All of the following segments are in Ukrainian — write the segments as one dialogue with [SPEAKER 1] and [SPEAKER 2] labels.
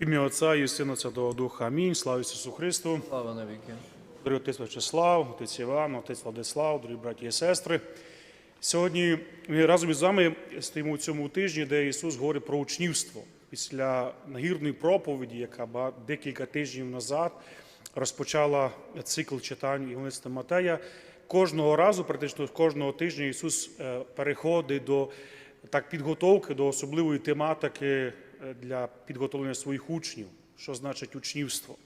[SPEAKER 1] Ім'я Отця і Сина Святого Духа. Амінь. Слава Ісусу Христу.
[SPEAKER 2] Слава навіки.
[SPEAKER 1] Дорогий отець Вячеслав, отець Іван, отець Владислав, дорогі браті і сестри. Сьогодні ми разом із вами стоїмо у цьому тижні, де Ісус говорить про учнівство. Після нагірної проповіді, яка декілька тижнів назад розпочала цикл читань Євангелиста Матея. Кожного разу, практично кожного тижня, Ісус е, переходить до так підготовки до особливої тематики для підготовлення своїх учнів, що значить учнівство.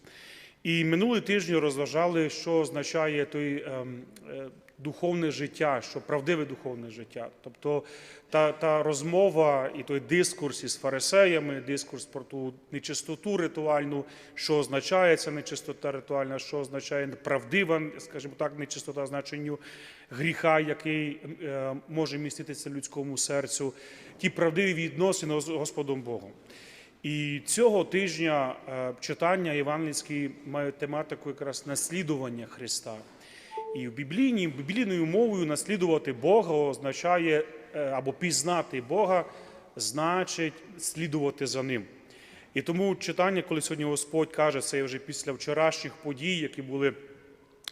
[SPEAKER 1] І минулий тиждень розважали, що означає той ем, е, духовне життя, що правдиве духовне життя. Тобто та, та розмова і той дискурс із фарисеями, дискурс про ту нечистоту ритуальну, що означає ця нечистота ритуальна, що означає правдива, скажімо так, нечистота значенню гріха, який е, може міститися людському серцю, ті правдиві відносини з Господом Богом. І цього тижня е, читання євангельські мають тематику якраз наслідування Христа. І в біблійній, біблійною мовою наслідувати Бога означає е, або пізнати Бога, значить слідувати за ним. І тому читання, коли сьогодні Господь каже, це вже після вчорашніх подій, які були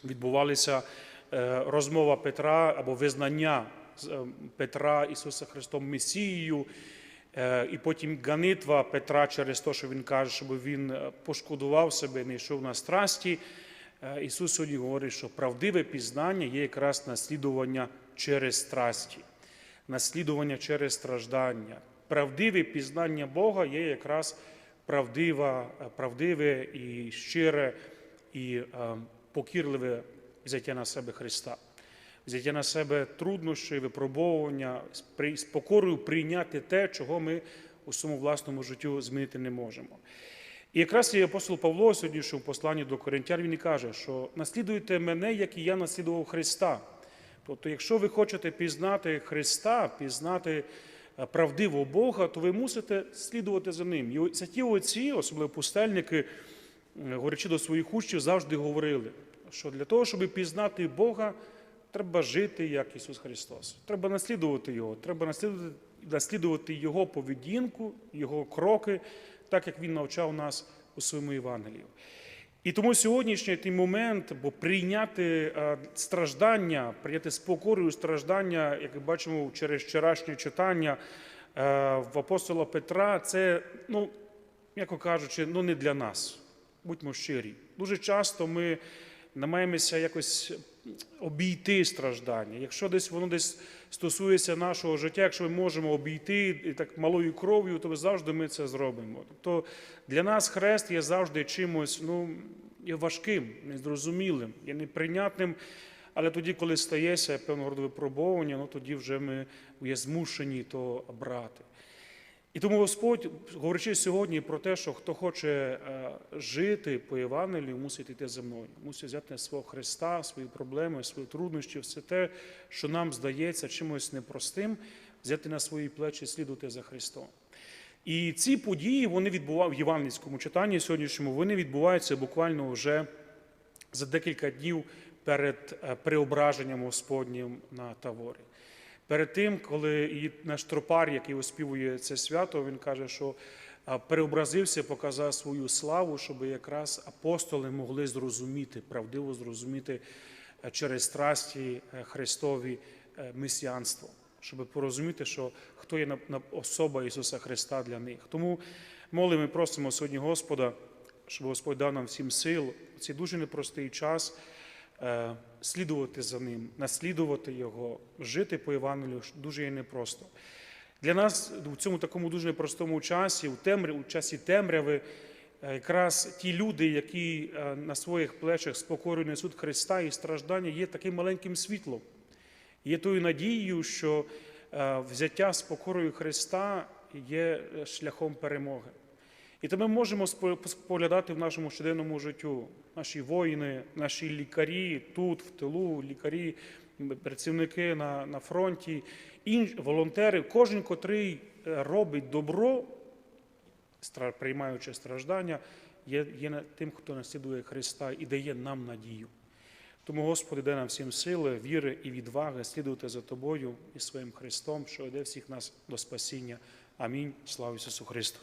[SPEAKER 1] відбувалися е, розмова Петра або визнання Петра Ісуса Христом Месією, і потім ганитва Петра через те, що він каже, щоб він е, пошкодував себе, не йшов на страсті. Е, Ісус сьогодні говорить, що правдиве пізнання є якраз наслідування через страсті, наслідування через страждання. Правдиве пізнання Бога є якраз правдива, правдиве і щире і е, покірливе взяття на себе Христа, взяття на себе труднощі, випробовування, з покорою прийняти те, чого ми у своєму власному життю змінити не можемо. І якраз і апостол Павло сьогодні, що в посланні до Коринтян, він і каже, що наслідуйте мене, як і я наслідував Христа. Тобто, якщо ви хочете пізнати Христа, пізнати е, правдивого Бога, то ви мусите слідувати за ним. І святі отці, особливо пустельники, е, говорячи до своїх учнів, завжди говорили, що для того, щоб пізнати Бога, треба жити як Ісус Христос. Треба наслідувати Його, треба наслідувати, Його поведінку, Його кроки, так як Він навчав нас у своєму Євангелії. І тому сьогоднішній той момент, бо прийняти е, страждання, прийняти з покорою страждання, як бачимо через вчорашнє читання е, в апостола Петра, це, ну, м'яко кажучи, ну не для нас. Будьмо щирі. Дуже часто ми намагаємося якось обійти страждання. Якщо десь воно десь стосується нашого життя, якщо ми можемо обійти і так малою кров'ю, то завжди ми це зробимо. Тобто для нас хрест є завжди чимось ну, важким, незрозумілим, є неприйнятним. Але тоді, коли стається певного роду випробовування, ну тоді вже ми є змушені то брати. І тому Господь, говорячи сьогодні про те, що хто хоче е, жити по Євангелію, мусить йти за мною, мусить взяти на свого Христа, свої проблеми, свої труднощі, все те, що нам здається чимось непростим, взяти на свої плечі, слідувати за Христом. І ці події вони відбувають в євангельському читанні сьогоднішньому, вони відбуваються буквально вже за декілька днів перед е, преображенням Господнім на Таворі. Перед тим, коли і наш тропар, який оспівує це свято, він каже, що переобразився, показав свою славу, щоб якраз апостоли могли зрозуміти, правдиво зрозуміти е, через страсті е, Христові е, месіанство, щоб порозуміти, що хто є особа Ісуса Христа для них. Тому молимо і просимо сьогодні Господа, щоб Господь дав нам всім сил у дуже непростий час слідувати за ним, наслідувати його, жити по Євангелію ж дуже є непросто. Для нас в цьому такому дуже непростому часі, у, темря, у часі темряви, е, якраз ті люди, які е, на своїх плечах з покорою несуть Христа і страждання, є таким маленьким світлом. Є тою надією, що е, взяття з Христа є е, шляхом перемоги. І то ми можемо спо- споглядати в нашому щоденному життю. Наші воїни, наші лікарі тут, в тилу, лікарі, працівники на, на фронті, інш, волонтери, кожен, котрий е, робить добро, приймаючи страждання, є, є тим, хто наслідує Христа і дає нам надію. Тому, Господи, дай нам всім сили, віри і відваги слідувати за Тобою і своїм Христом, що веде всіх нас до спасіння. Амінь. Слава Ісусу Христу!